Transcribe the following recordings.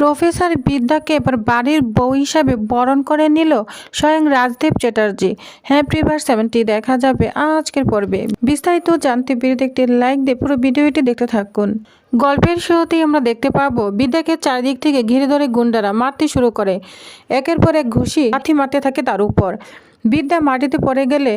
Professor বিদ্যাকে এবার বাড়ির বউ হিসাবে বরণ করে নিল স্বয়ং রাজদীপ চ্যাটার্জি। হ্যাঁ প্রিভার সেভেন্টি দেখা যাবে আজকের পর্বে। বিস্তারিত জানতে ভিডিওতে একটি লাইক দিয়ে পুরো ভিডিওটি দেখতে থাকুন। গল্পের শুরুতেই আমরা দেখতে পাবো, বিদ্যাকে চারিদিক থেকে ঘিরে ধরে গুন্ডারা মারতে শুরু করে। একের পর এক ঘুষি লাথি মারতে থাকে তার উপর। বিদ্যা মাটিতে পড়ে গেলে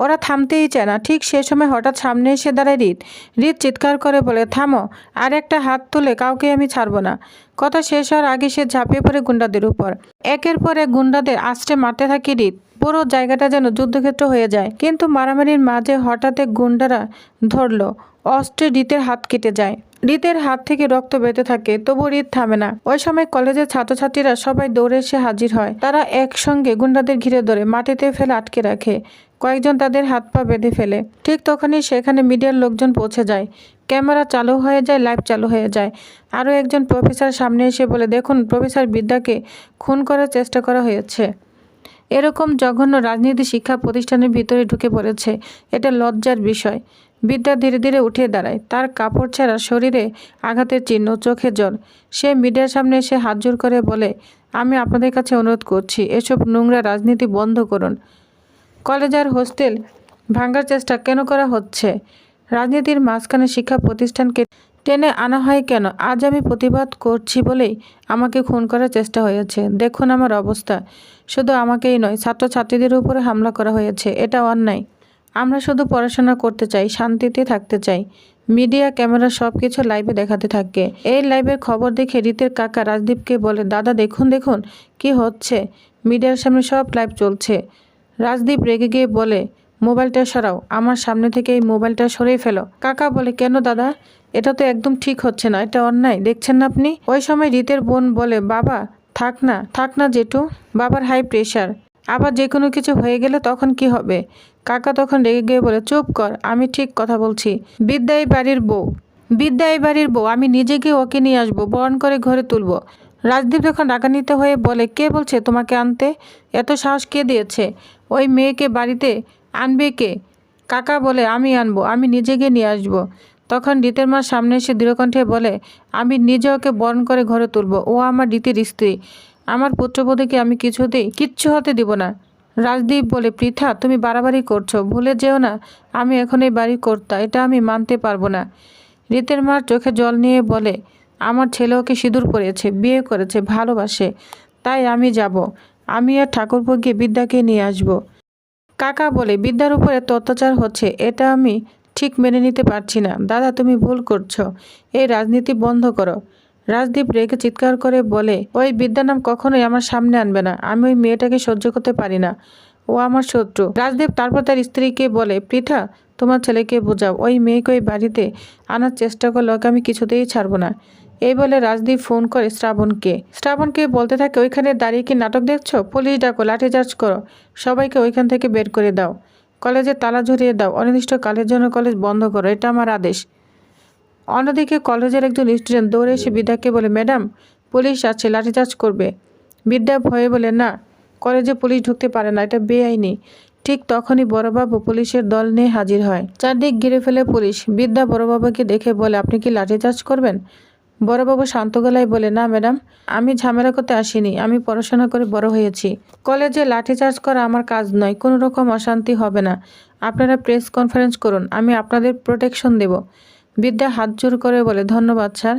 ওরা থামতেই চায় না। ঠিক সে সময় হঠাৎ সামনে এসে দাঁড়ায় রিত। রিত চিৎকার করে বলে, থামো, আর একটা হাত তুলে কাউকে আমি ছাড়বো না। কথা শেষ হওয়ার আগে সে ঝাঁপিয়ে পড়ে গুন্ডাদের উপর। একের পর এক গুন্ডাদের আষ্টে মারতে থাকে রিত। পুরো জায়গাটা যেন যুদ্ধক্ষেত্র হয়ে যায়। কিন্তু মারামারির মাঝে হঠাৎ এক গুন্ডারা ধরলো। অস্ত্রে রিতের হাত কেটে যায়। রিতের হাত থেকে রক্ত বেঁধে থাকে তবু রিত থামে না। ওই সময় কলেজের ছাত্রছাত্রীরা সবাই দৌড়ে এসে হাজির হয়। তারা একসঙ্গে গুন্ডাদের ঘিরে ধরে মাটিতে ফেলে আটকে রাখে। কয়েকজন তাদের হাত পা বেঁধে ফেলে। ঠিক তখনই সেখানে মিডিয়ার লোকজন পৌঁছে যায়। ক্যামেরা চালু হয়ে যায়, লাইভ চালু হয়ে যায়। আরও একজন প্রফেসর সামনে এসে বলে, দেখুন, প্রফেসর বিদ্যাকে খুন করার চেষ্টা করা হয়েছে। এরকম জঘন্য রাজনীতি শিক্ষা প্রতিষ্ঠানের ভিতরে ঢুকে পড়েছে। এটা লজ্জার বিষয়। বিদ্যা ধীরে ধীরে উঠে দাঁড়ায়। তার কাপড় ছাড়া শরীরে আঘাতের চিহ্ন, চোখে জল। সে মিডিয়ার সামনে এসে হাত জোর করে বলে, আমি আপনাদের কাছে অনুরোধ করছি, এসব নোংরা রাজনীতি বন্ধ করুন। কলেজ আর হোস্টেল ভাঙার চেষ্টা কেন করা হচ্ছে? রাজনীতির মাঝখানে শিক্ষা প্রতিষ্ঠানকে টেনে আনা হয় কেন? আজ আমি প্রতিবাদ করছি বলেই আমাকে খুন করার চেষ্টা হয়েছে। দেখুন আমার অবস্থা। শুধু আমাকেই নয়, ছাত্রছাত্রীদের উপরে হামলা করা হয়েছে। এটা অন্যায়। আমরা শুধু পড়াশোনা করতে চাই, শান্তিতে থাকতে চাই। মিডিয়া, ক্যামেরা সব কিছু লাইভে দেখাতে থাকে। এই লাইভের খবর দেখে রীতের কাকা রাজদীপকে বলে, দাদা, দেখুন দেখুন, কি হচ্ছে? মিডিয়ার সামনে সব লাইভ চলছে। রাজদীপ রেগে গিয়ে বলে, মোবাইলটা সরাও, আমার সামনে থেকে এই মোবাইলটা সরিয়ে ফেলো। কাকা বলে, কেন দাদা? এটা তো একদম ঠিক হচ্ছে না, এটা অন্যায়, দেখছেন না আপনি? ওই সময় রীতের বোন বলে, বাবা, থাক না থাক না জেঠু, বাবার হাই প্রেশার আবার যে কোনো কিছু হয়ে গেলে তখন কি হবে? কাকা তখন রেগে গিয়ে বলে, চুপ কর, আমি ঠিক কথা বলছি বিদ্যা এই বাড়ির বউ বিদ্যা এই বাড়ির বউ, আমি নিজে গিয়ে ওকে নিয়ে আসব, বরণ করে ঘরে তুলবো। রাজদীপ যখন রাগান্বিত হয়ে বলে, কে বলছে তোমাকে আনতে? এত সাহস কে দিয়েছে? ওই মেয়েকে বাড়িতে আনবে কে? কাকা বলে, আমি আনব, আমি নিজে গিয়ে নিয়ে আসব। তখন রীতের মা সামনে এসে দৃঢ়কণ্ঠে বলে, আমি নিজে ওকে বরণ করে ঘরে তুলবো। ও আমার রীতির স্ত্রী। আমার পুত্রবধূকে আমি কিছুতেই, কিচ্ছু হতে দিব না। রাজদীপ বলে, পৃথা, তুমি বাড়াবাড়ি করছ। ভুলে যেও না, আমি এখন এই বাড়ি কর্তা। এটা আমি মানতে পারব না। রীতের মার চোখে জল নিয়ে বলে আমার ছেলে ওকে সিঁদুর পরেছে বিয়ে করেছে, ভালোবাসে। তাই আমি যাব। আমি আর ঠাকুরপো গিয়ে বিদ্যাকে নিয়ে আসব। কাকা বলে, বিদ্যার উপর এত অত্যাচার হচ্ছে, এটা আমি ঠিক মেনে নিতে পারছি না। দাদা, তুমি ভুল করছ। এই রাজনীতি বন্ধ করো। রাজদীপ রেগে চিৎকার করে বলে, ওই বিদ্যা নাম কখনোই আমার সামনে আনবে না। আমি ওই মেয়েটাকে সহ্য করতে পারি না। ও আমার শত্রু। রাজদীপ তারপর তার স্ত্রীকে বলে, পৃথা তোমার ছেলেকে বোঝাও। ওই মেয়েকে ওই বাড়িতে আনার চেষ্টা করলে ওকে আমি কিছুতেই ছাড়বো না। এই বলে রাজদীপ ফোন করে শ্রাবণকে। শ্রাবণকে বলতে থাকে, ওইখানে দাঁড়িয়ে কি নাটক দেখছ? পুলিশ ডাকো লাঠিচার্জ করো। সবাইকে ওইখান থেকে বের করে দাও। কলেজে তালা ঝরিয়ে দাও। অনির্দিষ্ট কালের জন্য কলেজ বন্ধ করো। এটা আমার আদেশ। অন্যদিকে কলেজের একজন স্টুডেন্ট দৌড়ে এসে বিদ্যাকে বলে, ম্যাডাম, পুলিশ আছে লাঠিচার্জ করবে। বিদ্যা ভয়ে বলে, না, কলেজে পুলিশ ঢুকতে পারে না। এটা বেআইনি। ঠিক তখনই বড়বাবু পুলিশের দল নিয়ে হাজির হয়। চারদিক ঘিরে ফেলে পুলিশ বিদ্যা বড়বাবুকে দেখে বলে, আপনি কি লাঠিচার্জ করবেন? বড়বাবু শান্ত গলায় বলে, না, ম্যাডাম, আমি ঝামেলা করতে আসিনি, আমি পড়াশোনা করে বড় হয়েছি। কলেজে লাঠিচার্জ করা আমার কাজ নয়, কোনো রকম অশান্তি হবে না। আপনারা প্রেস কনফারেন্স করুন, আমি আপনাদের প্রোটেকশন দেব। বিদ্যা হাত জোর করে বলে, ধন্যবাদ, স্যার।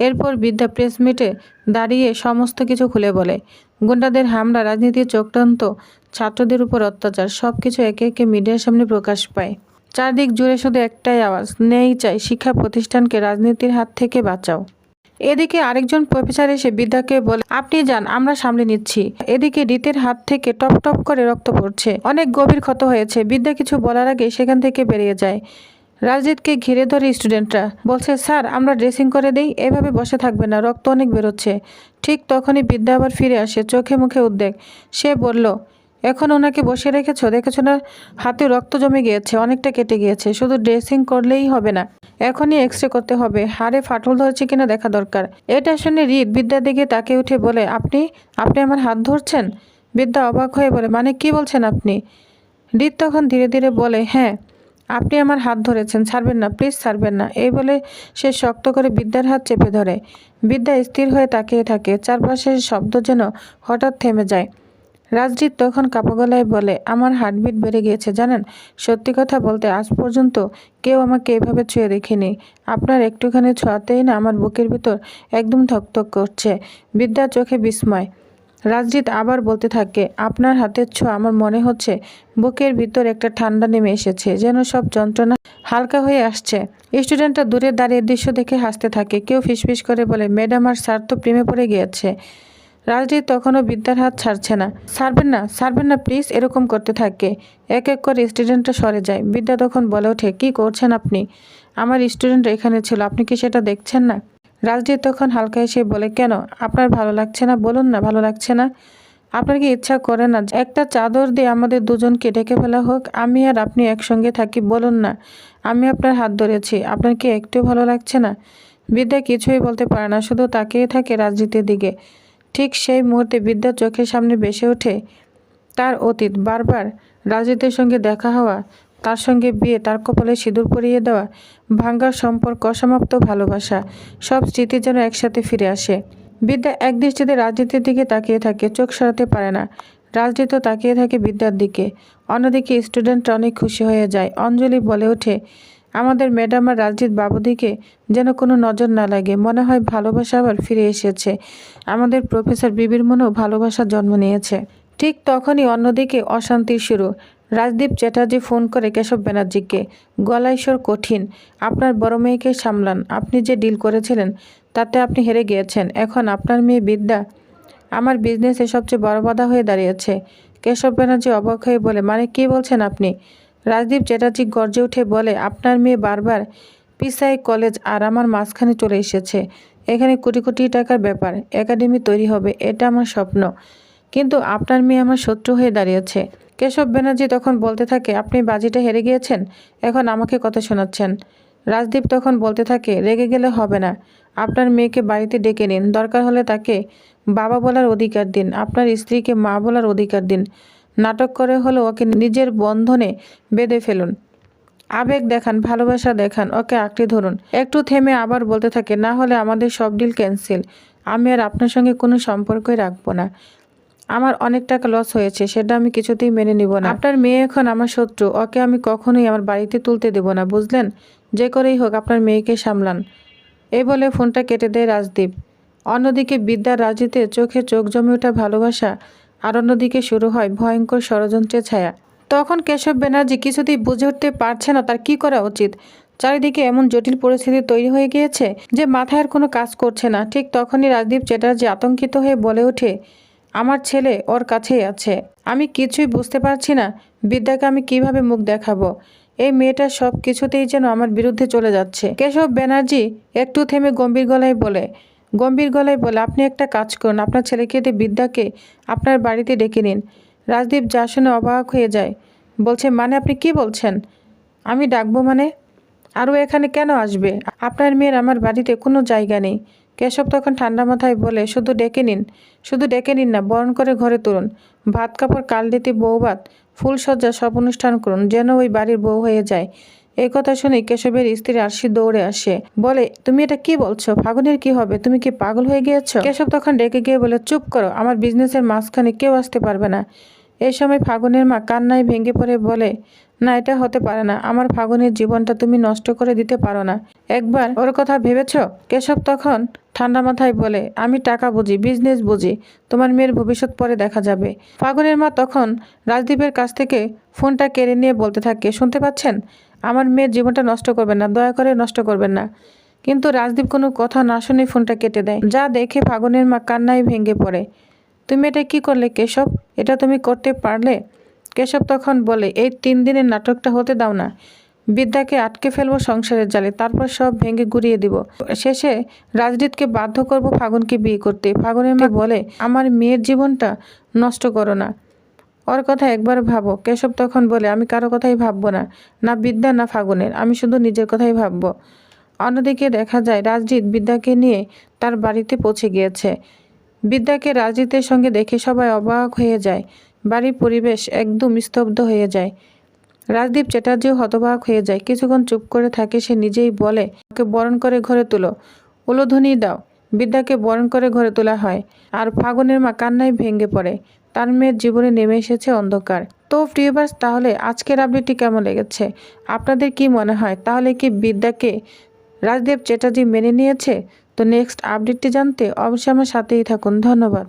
এরপর বিদ্যা প্রেস মিটে দাঁড়িয়ে সমস্ত কিছু খুলে বলে। গুন্ডাদের, হামলা, রাজনীতির চক্রান্ত, ছাত্রদের উপর অত্যাচার সব কিছু একে একে মিডিয়ার সামনে প্রকাশ পায়। চারদিক জুড়ে শুধু একটাই আওয়াজ, নেই চাই শিক্ষা প্রতিষ্ঠানকে রাজনীতির হাত থেকে বাঁচাও। এদিকে আরেকজন প্রফেসর এসে বিদ্যাকে বলে, আপনি যান, আমরা সামলে নিচ্ছি। এদিকে রীতের হাত থেকে টপ টপ করে রক্ত পড়ছে। অনেক গভীর ক্ষত হয়েছে। বিদ্যা কিছু বলার আগে সেখান থেকে বেরিয়ে যায়। রাজজিৎকে ঘিরে ধরে স্টুডেন্টরা। বলছে, স্যার, আমরা ড্রেসিং করে দিই, এভাবে বসে থাকবে না, রক্ত অনেক বেরোচ্ছে। ঠিক তখনই বিদ্যা আবার ফিরে আসে, চোখে মুখে উদ্বেগ। সে বলল, এখন ওনাকে বসে রেখেছো? দেখেছ না, হাতে রক্ত জমে গিয়েছে, অনেকটা কেটে গিয়েছে। শুধু ড্রেসিং করলেই হবে না, এখনই এক্স রে করতে হবে। হাড়ে ফাটল ধরেছে কিনা দেখা দরকার। এটা শুনে রিত বিদ্যার দিকে তাকে উঠে বলে, আপনি আপনি আমার হাত ধরছেন? বিদ্যা অবাক হয়ে বলে মানে কি বলছেন আপনি? রিত তখন ধীরে ধীরে বলে হ্যাঁ আপনি আমার হাত ধরেছেন, ছাড়বেন না, প্লিজ ছাড়বেন না। এই বলে সে শক্ত করে বিদ্যার হাত চেপে ধরে। বিদ্যা স্থির হয়ে তাকিয়ে থাকে, চারপাশের শব্দ যেন হঠাৎ থেমে যায়। রাজজিৎ তখন কাপা গলায় বলে, আমার হার্টবিট বেড়ে গিয়েছে, জানেন? সত্যি কথা বলতে আজ পর্যন্ত কেউ আমাকে এভাবে ছুঁয়ে দেখিনি। আপনার একটুখানি ছোঁয়াতেই না আমার বুকের ভিতর একদম থকথক করছে। বিদ্যার চোখে বিস্ময়। রাজজিৎ আবার বলতে থাকে, আপনার হাতের ছোঁয়া আমার মনে হচ্ছে বুকের ভিতর একটা ঠান্ডা নেমে এসেছে, যেন সব যন্ত্রণা হালকা হয়ে আসছে। স্টুডেন্টরা দূরে দাঁড়িয়ে দৃশ্য দেখে হাসতে থাকে, কেউ ফিসফিস করে বলে, ম্যাডাম, আর স্যার তো প্রেমে পড়ে গিয়েছে। রাজজিৎ তখনও বিদ্যার হাত ছাড়ছে না ছাড়বেন না ছাড়বেন না, প্লিজ, এরকম করতে থাকে। এক এক করে স্টুডেন্টরা সরে যায়। বিদ্যা তখন বলে ওঠে, কী করছেন আপনি? আমার স্টুডেন্ট এখানে ছিল, আপনি কি সেটা দেখছেন না? রাজজিৎ তখন হালকা এসে বলে, কেন? আপনার ভালো লাগছে না? বলুন না, ভালো লাগছে না? আপনার কি ইচ্ছা করে না? একটা চাদর দিয়ে আমাদের দুজনকে ডেকে ফেলা হোক, আমি আর আপনি একসঙ্গে থাকি, বলুন না। আমি আপনার হাত ধরেছি, আপনার কি একটু ভালো লাগছে না? বিদ্যা কিছুই বলতে পারে না, শুধু তাকিয়ে থাকে রাজজিতের দিকে। ঠিক সেই মুহূর্তে বিদ্যার চোখের সামনে বেসে ওঠে তার অতীত। বারবার রাজজিতের সঙ্গে দেখা হওয়া তার সঙ্গে বিয়ে, তার কপালে সিঁদুর পরিয়ে দেওয়া, ভাঙ্গার সম্পর্ক, অসমাপ্ত ভালোবাসা, সব স্মৃতি যেন একসাথে ফিরে আসে। বিদ্যা একদৃষ্টিতে রাজনীতির দিকে তাকিয়ে থাকে, চোখ সরাতে পারে না। রাজনীতিও তাকিয়ে থাকে বিদ্যার দিকে। অন্যদিকে স্টুডেন্টরা অনেক খুশি হয়ে যায়। অঞ্জলি বলে ওঠে, আমাদের ম্যাডাম আর রাজজিৎ বাবুদিকে যেন কোনো নজর না লাগে। মনে হয় ভালোবাসা আবার ফিরে এসেছে। আমাদের প্রফেসর বিবির মনেও ভালোবাসার জন্ম নিয়েছে। ঠিক তখনই অন্যদিকে অশান্তির শুরু। রাজদীপ চ্যাটার্জি ফোন করে কেশব ব্যানার্জিকে গলায় স্বর কঠিন, আপনার বড় মেয়েকে সামলান, আপনি যে ডিল করেছিলেন, তাতে আপনি হেরে গিয়েছেন, এখন আপনার মেয়ে বিদ্যা, আমার বিজনেসে সবচেয়ে বড় বাধা হয়ে দাঁড়িয়েছে। কেশব ব্যানার্জি অবাক হয়ে বলে মানে কি বলছেন আপনি? রাজদীপ চ্যাটার্জি গর্জে উঠে বলে, আপনার মেয়ে বারবার পিসাই কলেজ আর আমার মাঝখানে চলে এসেছে। এখানে কোটি কোটি টাকার ব্যাপার, একাডেমি তৈরি হবে, এটা আমার স্বপ্ন। কিন্তু আপনার মেয়ে আমার শত্রু হয়ে দাঁড়িয়েছে। কেশব ব্যানার্জি তখন বলতে থাকে, আপনি বাজিটা হেরে গিয়েছেন? এখন আমাকে কথা শোনাচ্ছেন। রাজদীপ তখন বলতে থাকে, রেগে গেলে হবে না। আপনার মেয়েকে বাড়িতে ডেকে নিন। দরকার হলে তাকে বাবা বলার অধিকার দিন, আপনার স্ত্রীকে মা বলার অধিকার দিন। নাটক করে হলেও ওকে নিজের বন্ধনে বেঁধে ফেলুন। আবেগ দেখান, ভালোবাসা দেখান, ওকে আঁকড়ে ধরুন। একটু থেমে আবার বলতে থাকে, না হলে আমাদের সব ডিল ক্যান্সেল। আমি আর আপনার সঙ্গে কোনো সম্পর্কই রাখব না। আমার অনেক টাকা লস হয়েছে, সেটা আমি কিছুতেই মেনে নিব না। আপনার মেয়ে এখন আমার শত্রু, ওকে আমি কখনোই আমার বাড়িতে তুলতে দেব না, বুঝলেন? যে করেই হোক, আপনার মেয়েকে সামলান। এই বলে ফোনটা কেটে দেয় রাজদীপ। অন্যদিকে বিদ্যার রাজিতে চোখে চোখ জমে ওঠা ভালোবাসা, আর অন্যদিকে শুরু হয় ভয়ঙ্কর ষড়যন্ত্রের ছায়া। তখন কেশব ব্যানার্জি কিছুতেই বুঝে উঠতে পারছে না, তার কি করা উচিত? চারিদিকে এমন জটিল পরিস্থিতি তৈরি হয়ে গিয়েছে যে মাথায় আর কোনো কাজ করছে না। ঠিক তখনই রাজদীপ চ্যাটার্জি আতঙ্কিত হয়ে বলে ওঠে আমার ছেলে ওর কাছেই আছে। আমি কিছুই বুঝতে পারছি না, বিদ্যাকে আমি কীভাবে মুখ দেখাবো? এই মেয়েটা সব কিছুতেই যেন আমার বিরুদ্ধে চলে যাচ্ছে। কেশব ব্যানার্জি একটু থেমে গম্ভীর গলায় বলে, গম্ভীর গলায় বলে, আপনি একটা কাজ করুন, আপনার ছেলেকে দিয়ে বিদ্যাকে আপনার বাড়িতে ডেকে নিন। রাজদীপ যা শুনে অবাক হয়ে যায়, বলছে মানে আপনি কি বলছেন? আমি ডাকবো মানে? আরও এখানে কেন আসবে? আপনার মেয়ের আমার বাড়িতে কোনো জায়গা নেই। কেশব তখন ঠান্ডা মাথায় বলে, শুধু ডেকে নিন, শুধু ডেকে নিন না, বরণ করে ঘরে তুলুন। ভাত কাপড় কাল দিতে বউ ভাত ফুলসজ্জা সব অনুষ্ঠান করুন, যেন ওই বাড়ির বউ হয়ে যায়। এই কথা শুনে কেশবের স্ত্রী আরশি দৌড়ে আসে। বলে, তুমি এটা কি বলছো? ফাগুনের কি হবে? তুমি কি পাগল হয়ে গিয়েছো? কেশব তখন ডেকে গিয়ে বলে, চুপ করো, আমার বিজনেসের মাঝখানে কেউ আসতে পারবে না। এই সময় ফাগুনের মা কান্নায় ভেঙে পড়ে বলে, না, এটা হতে পারে না। আমার ফাগুনের জীবনটা তুমি নষ্ট করে দিতে পারো না। একবার ওর কথা ভেবেছ? কেশব তখন ঠান্ডা মাথায় বলে, আমি টাকা বুঝি বিজনেস বুঝি, তোমার মেয়ের ভবিষ্যৎ পরে দেখা যাবে। ফাগুনের মা তখন রাজদীপের কাছ থেকে ফোনটা কেড়ে নিয়ে বলতে থাকে, শুনতে পাচ্ছেন? আমার মেয়ের জীবনটা নষ্ট করবেন না, দয়া করে নষ্ট করবেন না। কিন্তু রাজদীপ কোনো কথা না শুনে ফোনটা কেটে দেয়। যা দেখে ফাগুনের মা কান্নায় ভেঙে পড়ে। তুমি এটা কি করলে, কেশব? এটা তুমি করতে পারলে? কেশব তখন বলে, এই তিন দিনের নাটকটা হতে দাও না। বিদ্যাকে আটকে ফেলব সংসারের জালে, তারপর সব ভেঙে গুড়িয়ে দিব। শেষে রাজদীপকে বাধ্য করব ফাগুনকে বিয়ে করতে। ফাগুনের মা বলে, আমার মেয়ের জীবনটা নষ্ট করো না। ওর কথা একবার ভাবো কেশব তখন বলে, আমি কারও কথাই ভাববো না। না বিদ্যা, না ফাগুনের। আমি শুধু নিজের কথাই ভাববো অন্যদিকে দেখা যায় রাজজিৎ বিদ্যাকে নিয়ে তার বাড়িতে পৌঁছে গিয়েছে। বিদ্যাকে রাজজিতের সঙ্গে দেখে সবাই অবাক হয়ে যায়। বাড়ির পরিবেশ একদম স্তব্ধ হয়ে যায়। রাজদীপ চ্যাটার্জিও হতবাক হয়ে যায়। কিছুক্ষণ চুপ করে থাকে, সে নিজেই বলে, ওকে বরণ করে ঘরে তুলো। উলোধ্বনি দাও। বিদ্যাকে বরণ করে ঘরে তোলা হয়। আর ফাগুনের মা কান্নায় ভেঙে পড়ে। তার মেয়ের জীবনে নেমে এসেছে অন্ধকার। তো প্রিয়বাস, তাহলে আজকের আপডেটটি কেমন লেগেছে? আপনাদের কি মনে হয়? তাহলে কি বিদ্যাকে রাজদেব চ্যাটার্জি মেনে নিয়েছে? তো নেক্সট আপডেটটি জানতে অবশ্যই আমার সাথেই থাকুন। ধন্যবাদ।